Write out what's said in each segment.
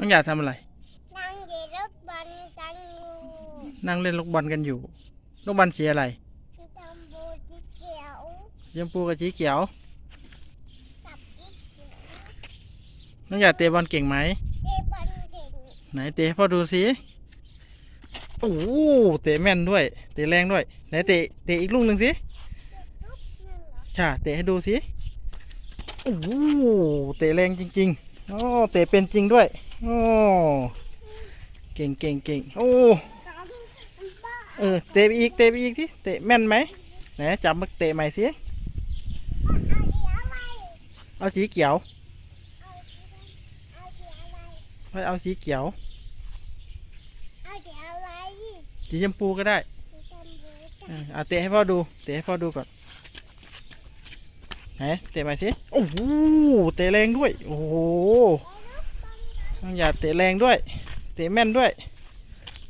น้องหยาดทำอะไร นั่งเดรถบอลกันอยู่นั่งเล่นลูกบอลกันอยู่ลูกบอลสีอะไรที่ตำบลที่เขียวชมพูกับสีเขียวกับที่เขียวน้องหยาดเตะบอลเก่งไหมเดบอลเก่งไหนเตะให้พ่อดูสิโอ้โหเตะแม่นด้วย เตะแรงด้วยไหนเตะเตะอีกลูกหนึ่งสิลูกหนึ่งเหรอค่ะเตะให้ดูสิโอ้โหเตะแรงจริงๆโอ้เตะเป็นจริงด้วย โอ้เก่งเก่งเก่งโอ้เออเตะไปอีกเตะไปอีกที่เตะแม่นไหมไหนจับมาเตะใหม่สิเอาสีเขียวเอาเอาเดี๋ยวอะไม่เอาสีเขียวสีชมพูก็ได้ที่ตำบลเออเอาเตะให้พ่อดู เตะให้พ่อดูก่อนไหนเตะใหม่สิโอ้โหเตะแรงด้วย โอ้โห ต้องอย่าเตะแรงด้วย เตะแม่นด้วย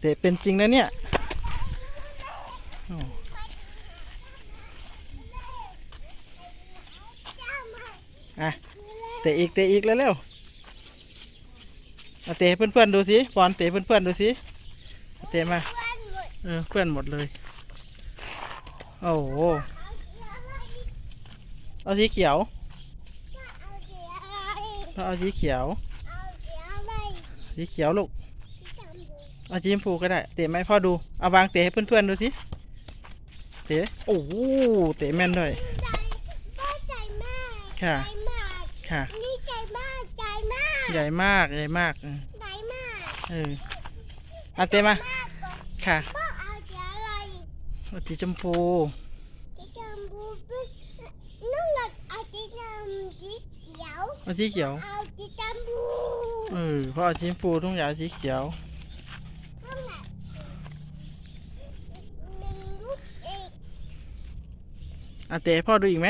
เตะเป็นจริงนะเนี่ยอะเตะอีกเตะอีกเร็วๆเอาเตะเพื่อนๆดูสิบอลเตะเพื่อนๆดูสิเตะมาเออเพื่อนหมดเลยโอ้โหเอาสีเขียวเอาสีเขียว เอาเดี๋ยวอะไร สีเขียวลูกที่ตำบลเอาสีชมพูก็ได้ เตะไหมพ่อดู เอาวางเตะให้เพื่อนๆดูสิ เตะ โอ้โหเตะแม่นด้วย ใจก็ใจมากค่ะ ใจมากค่ะ นี่ใจมากใจมากใหญ่มาก ใหญ่มากเออใจมากเออเอาเตะมา มากกว่าค่ะพ่อเอาเดี๋ยวอะไรเอาสีชมพูที่จำบูเป็นนุ่งหลักเอาที่จำสีเขียว เอาสีเขียว เอาที่จำบู เออพ่อเอาสีชมพูทุ่งหญ้าสีเขียวนุ่งหลักหนึ่งลูกเอกเอาเตะให้พ่อดูอีกไหม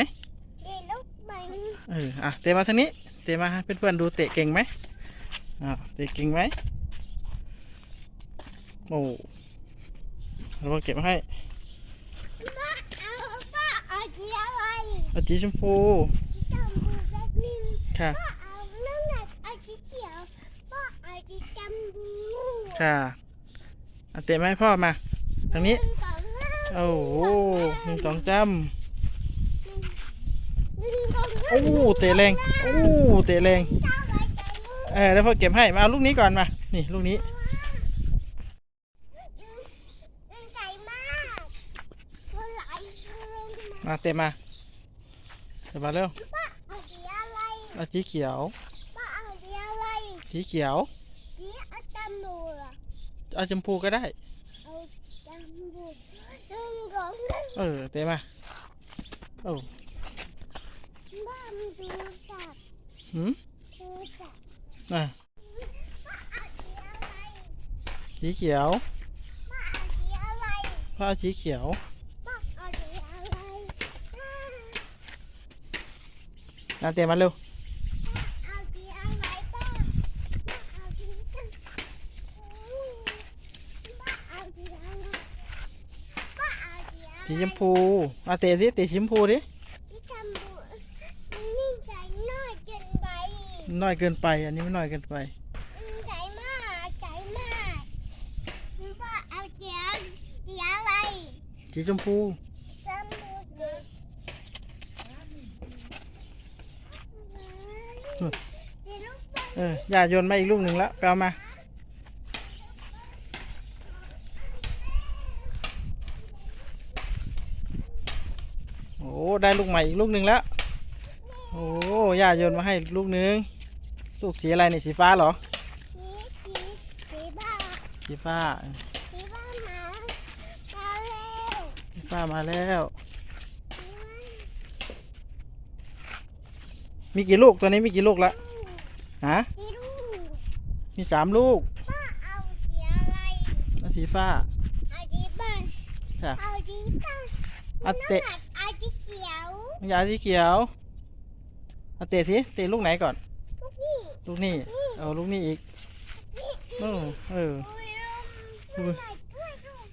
เด็กลูกมันเออ อะ เตะมาทางนี้ เตะมาให้เพื่อนๆดูเตะเก่งไหมอ่าวเตะเก่งไหม โอ้เรามาเก็บให้พ่อเอาพ่อเอาที่อะไรเอาสีชมพูที่จำบูแบบนึงค่ะ พ่อเอานุ่งหลักเอาที่เขียวพ่อเอาที่จำบู ค่ะเอาเตะมาให้พ่อมา ทางนี้หนึ่สองห้าโอ้โหหนึ่งสองจหนึ่งสองำห้าโอ้เตะแรงโอ้เตะแรงเจ้าไว้ใจมือเออแล้วพ่อเก็บให้มาเอาลูกนี้ก่อนมา นี่ลูกนี้ใส่มากมันไหลลงมามาเตะมาเตะมาเร็วป้าเอาสีอะไรเอาสีเขียวป้าเอาสีอะไรสีเขียวสีเอาจ มูกอะเอาชมพูก็ได้ เอาจมูกหนึ่งสองหนึ่งเออเตะมาโอ้บ้านดูจับหืมดูจับอะป้าเอาสีอะไรสีเขียวป้าเอาสีอะไรพ่อเอาสีเขียวป้าเอาสีอะไรอ่านาเตะมาเร็ว เอาสีอะไรป้าป้าเอาสีป้าเอาสีอะไรป้าเอา สีอะไรสีชมพูมาเตะสิเตะสีชมพูดิที่ทำบุญนี่ใจน้อยเกินไปน้อยเกินไป อันนี้ไม่น้อยเกินไปใจมากใจมากว่าเอาเจียวเจียวอะไรสีชมพูจำบุญเดี๋ยวลูกบอลเออย่าโยนมาอีกลูกหนึ่งแล้วไปเอามา โอ้ได้ลูกใหม่อีกลูกหนึ่งแล้ว โอ้ย่าโยนมาให้อีกลูกหนึ่งลูกสีอะไรเนี่ยสีฟ้าเหรอสีสีสีบ้าสีฟ้า สีบ้ามามาเร็วสีฟ้ามาแล้ว มีกี่ลูกตัวนี้มีกี่ลูกละฮะสีลูกมีสามลูกป้าเอาสีอะไรแล้วสีฟ้าเอาสีบ้าค่ะเอาสีบ้าเอาเตะ ยวน้ำยาสีเขียวเอาเตะสิเตะลูกไหนก่อน ลูกนี่ลูกนี่เอาลูกนี่อีกนี่เออเออโอ้ยน้ำหนักด้วยลูก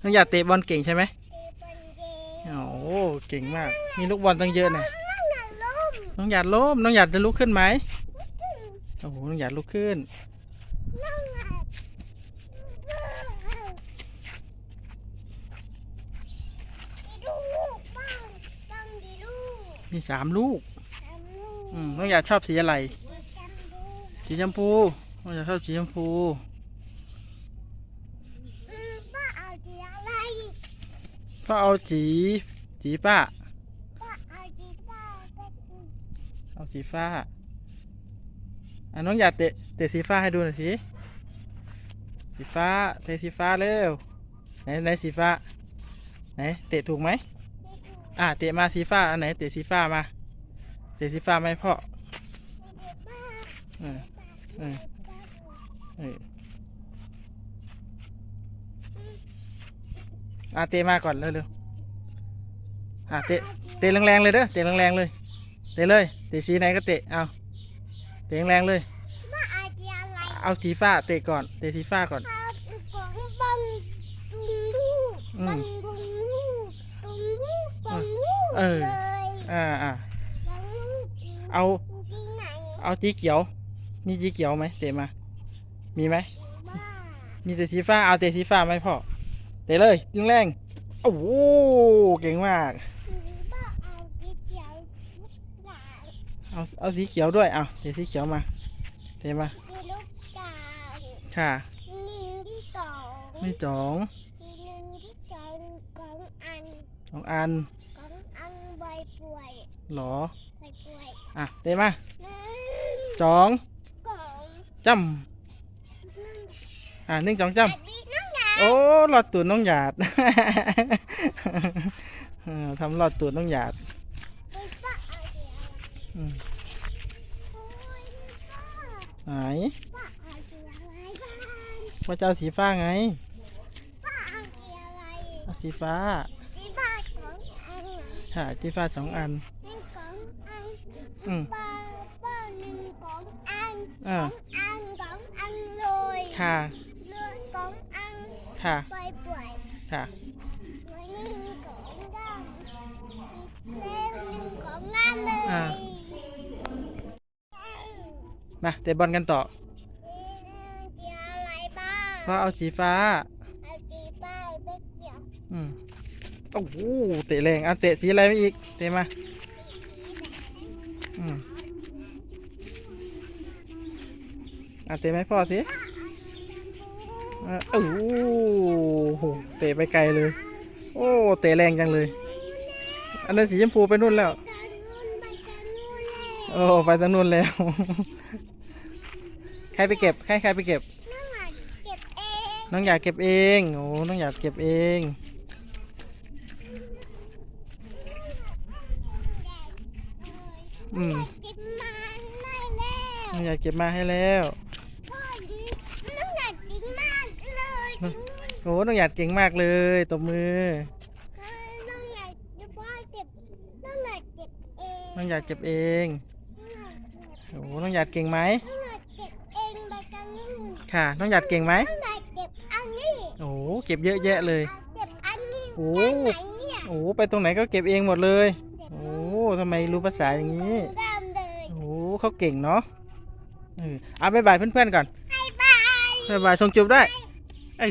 น้องอยากเตะบอลเก่งใช่ไหมเตะบอลเกมโอ้โหเก่งมาก มีลูกบอลตั้งเยอะเนี่ยน้ำหนักล้มน้องอยากล้มน้องอยากจะลุกขึ้นไหมโอ้โหน้องหยาดลุกขึ้นน้องหยาดดูลูกบ้างต้องดีลูก มีสามลูกทำลูก อืมน้องหยาดชอบสีอะไรจำดูสีชมพูน้องหยาดชอบสีชมพูอืมป้าเอาสีอะไรก็เอาสีสีป้า ป้าเอาสีฟ้าก็คือเอาสีฟ้า อะน้องหยาดเตะเตะสีฟ้าให้ดูหน่อยสิ สีฟ้าเตะสีฟ้าเร็ว ไหนไหนสีฟ้า ไหนเตะถูกไหมไม่ถูก อะเตะมาสีฟ้าอันไหนเตะสีฟ้ามา เตะสีฟ้าไหมพ่อไม่ถูกป้าเออเออเอออะเตะมาก่อนเร็วๆอะเตะเตะแรงๆเลยเด้อเตะแรงๆเลย เตะเลยเตะสีไหนก็เตะเอาเตะแรงๆเลยป้าเอาสีอะไรเอาสีฟ้าเตะก่อนเตะสีฟ้าก่อนป้าของบังดุงลูกอืม เออเลยอ่าอ่าบังลูกเอาที่ไหนเอาสีเขียว มีสีเขียวไหมเตะมา มีไหมบ้ามีแต่สีฟ้า เอาเตะสีฟ้าไหมพ่อ เตะเลยยิงแรง โอ้โห เก่งมากป้าเอาสีเขียวหลานเอาเอาสีเขียวด้วย เอาเตะสีเขียวมา เตะมาสีลูกกาค่ะหนึ่งที่สองมีสอง นสองอันของอันใบป่วยหรอใบป่วยอะเตะมาหนึ่งสองสองจ้หนึ่งำอะหนึ่งสองจ้อันนี้น้องหยาำโอ้หลอดตูดน้องหยาด เออทำหลอดตูดน้องหยาดเป็นป้าเอาสีอะไรอืมโอ้ยป้าไหนป้าเอาสีอะไรบ้างว่าจะเอาสีฟ้าไงป้าเอาสีอะไรเอาสีฟ้าสีบ้าของอั นค่ะสีฟ้าสองอันอืมป้าหนึ่งของอันอ่าของอันของอันเลยค่ะเลยของอันค่ะใบป่วยค่ะวันนี้มีของด้านแล้วหนึ่งของงานเลยมาเตะบอลกันต่อเกี่ยวอเพราะเอาสีฟ้า เอาสีป้ายไปเกี่ยว อืม โอ้โหเตะแรงอะเตะสีอะไรมาอีก เตะมาอืมอะเตะไหมพ่อสิอะโอ้โหเตะไปไกลเลย โอ้ เตะแรงจังเลย อันนั้นสีชมพูไปนู่นแล้วกันนู่นไปกันนู่นเลยโอ้ไปทางนู่นแล้ว ใครไปเก็บ ใครใครไปเก็บ น้องหาเก็บเองน้องอยากเก็บเอง โอ้ น้องอยากเก็บเอง อืมเก็บมาได้แล้วน้องอยากเก็บมาให้แล้วพ่อดีน้องหาจริงมากเลยจริงโอ้น้องอยากเก่งมากเลยตบมือ น้องหาจะพ่อเก็บน้องหาเก็บเองน้องอยากเก็บเองน้องหาเก็บโอ้น้องอยากเก่งไหมน้องหาเก็บเองไปกันนี่ค่ะ น้องอยากเก่งไหมน้องหาเก็บอันนี้โอ้เก็บเยอะแยะเลยเอาเก็บอันนี้โอ้ด้านไหนเนี่ยโอ้ไปตรงไหนก็เก็บเองหมดเลย โอ้ ทำไมรู้ภาษาอย่างนี้ด้านเลยโอ้เขาเก่งเนาะเออเอาบายบายเพื่อนๆก่อน บายบายบายบายส่งจูบได้วยเออ